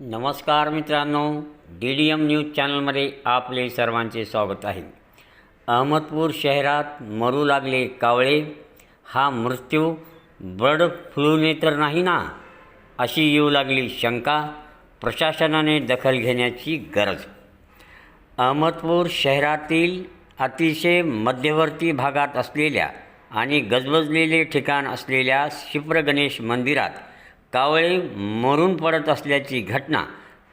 नमस्कार मित्रांनो D D M news चॅनलमध्ये आपले सर्वांचे स्वागत आहे. अहमदपूर शहरात मरू लागले कावळे. हा मृत्यू बर्ड फ्लूने तर नाही ना? अशी येऊ लागली शंका प्रशासनाने दखल घेण्याची गरज. अहमदपूर शहरातील अतिशय मध्यवर्ती भागात असलेल्या आणि गजबजलेले ठिकाण असलेल्या शिप्रगणेश गणेश मंदिरात कावळे मरून पडत असल्याची घटना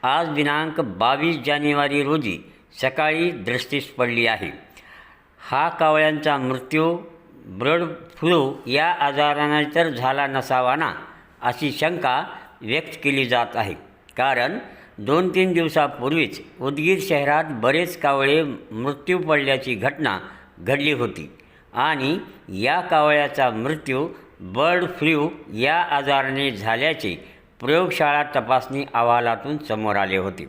आज दिनांक बावीस जानेवारी रोजी सकाळी दृष्टीस पडली आहे. हा कावळ्यांचा मृत्यू ब्रड फ्लू या आजाराने तर झाला नसावा ना अशी शंका व्यक्त केली जात आहे. कारण दोन तीन दिवसापूर्वीच उदगीर शहरात बरेच कावळे मृत्यू पडल्याची घटना घडली होती आणि या कावळ्याचा मृत्यू बर्ड फ्लू या आजाराने झाल्याचे प्रयोगशाळा तपासणी अहवालातून समोर आले होते.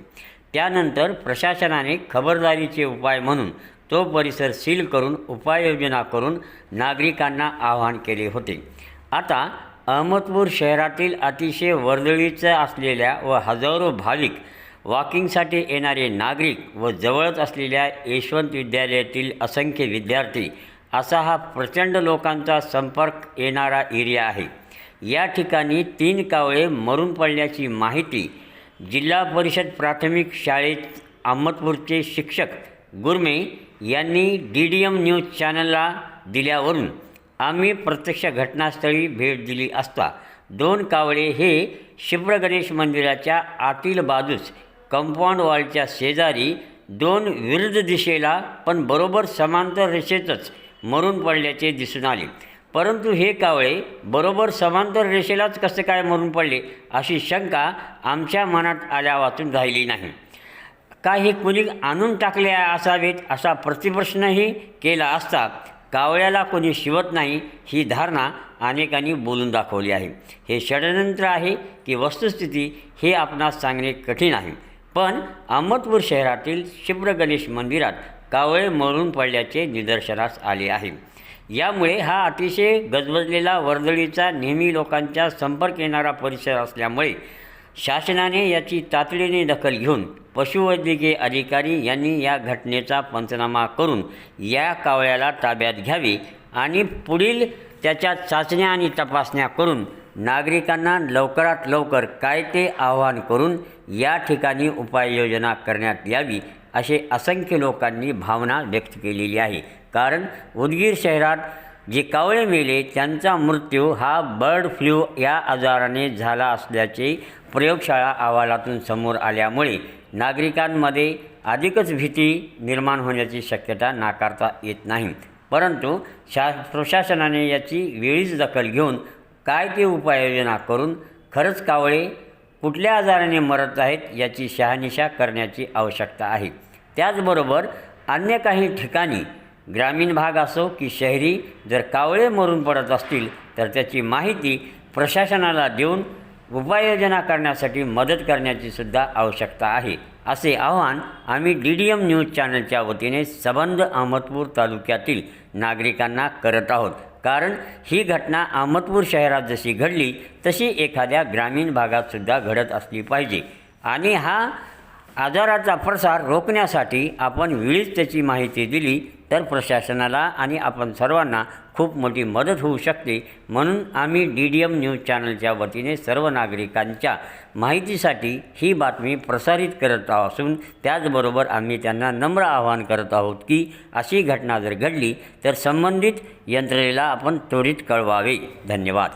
त्यानंतर प्रशासनाने खबरदारीचे उपाय म्हणून तो परिसर सील करून उपाययोजना करून नागरिकांना आवाहन केले होते. आता अहमदपूर शहरातील अतिशय वर्दळीचं असलेल्या व हजारो भाविक वॉकिंगसाठी येणारे नागरिक व जवळच असलेल्या यशवंत विद्यालयातील असंख्य विद्यार्थी असा हा प्रचंड लोकांचा संपर्क येणारा एरिया आहे. या ठिकाणी तीन कावळे मरून पडल्याची माहिती जिल्हा परिषद प्राथमिक शाळेत अहमदपूरचे शिक्षक गुरमे यांनी डी डी एम न्यूज चॅनलला दिल्यावरून आम्ही प्रत्यक्ष घटनास्थळी भेट दिली असता दोन कावळे हे शिप्र गणेश मंदिराच्या आतील बाजूस कंपाऊंड वॉलच्या शेजारी दोन विरुद्ध दिशेला पण बरोबर समांतर रेषेतच मरून पडल्याचे दिसून आले. परंतु हे कावळे बरोबर समांतर रेषेलाच कसे काय मरून पडले अशी शंका आमच्या मनात आल्या वाचून राहिली नाही. का हे कुणी आणून टाकले असावेत असा प्रतिप्रश्नही केला असता कावळ्याला कोणी शिवत नाही ही धारणा अनेकांनी बोलून दाखवली आहे. हे षडयंत्र आहे की वस्तुस्थिती हे आपणास सांगणे कठीण आहे. पण अहमदपूर शहरातील शिब्र गणेश मंदिरात कावळे मरून पडल्याचे निदर्शनास आले आहे. यामुळे हा अतिशय गजबजलेला वर्दळीचा नेहमी लोकांच्या संपर्क येणारा परिसर असल्यामुळे शासनाने याची तातडीने दखल घेऊन पशुवैद्यकीय अधिकारी यांनी या घटनेचा पंचनामा करून या कावळ्याला ताब्यात घ्यावे आणि पुढील त्याच्या चाचण्या आणि तपासण्या करून नागरिकांना लवकरात लवकर काय ते आवाहन करून या ठिकाणी उपाययोजना करण्यात यावी असे असंख्य लोकांनी भावना व्यक्त केलेली आहे. कारण उदगीर शहरात जे कावळे मेले त्यांचा मृत्यू हा बर्ड फ्लू या आजाराने झाला असल्याचे प्रयोगशाळा अहवालातून समोर आल्यामुळे नागरिकांमध्ये अधिकच भीती निर्माण होण्याची शक्यता नाकारता येत नाही. परंतु शा प्रशासनाने याची वेळीच दखल घेऊन काय ते उपाययोजना करून खरंच कावळे कुठल्या आजाराने मरत आहेत याची शहानिशा करण्याची आवश्यकता आहे. त्याचबरोबर अन्य काही ठिकाणी ग्रामीण भाग असो की शहरी जर कावळे मरून पडत असतील तर त्याची माहिती प्रशासनाला देऊन उपाययोजना करण्यासाठी मदत करण्याची सुद्धा आवश्यकता आहे असे आवाहन आम्ही डी डी एम न्यूज चॅनलच्या वतीने सबंध अहमदपूर तालुक्यातील नागरिकांना करत आहोत. कारण ही घटना अहमदपूर शहरात जशी घडली तशी एखाद्या ग्रामीण भागातसुद्धा घडत असली पाहिजे. आणि हा आजाराचा प्रसार रोखण्यासाठी आपण वेळीच त्याची माहिती दिली. तर प्रशासनाला आणि आपण सर्वांना खूप मोठी मदत होऊ शकते. म्हणून आम्ही डी डी एम न्यूज चॅनलच्या वतीने सर्व नागरिकांच्या माहितीसाठी ही बातमी प्रसारित करत असून त्याचबरोबर आम्ही त्यांना नम्र आवाहन करत आहोत की अशी घटना जर घडली तर संबंधित यंत्रणेला आपण त्वरित कळवावे. धन्यवाद.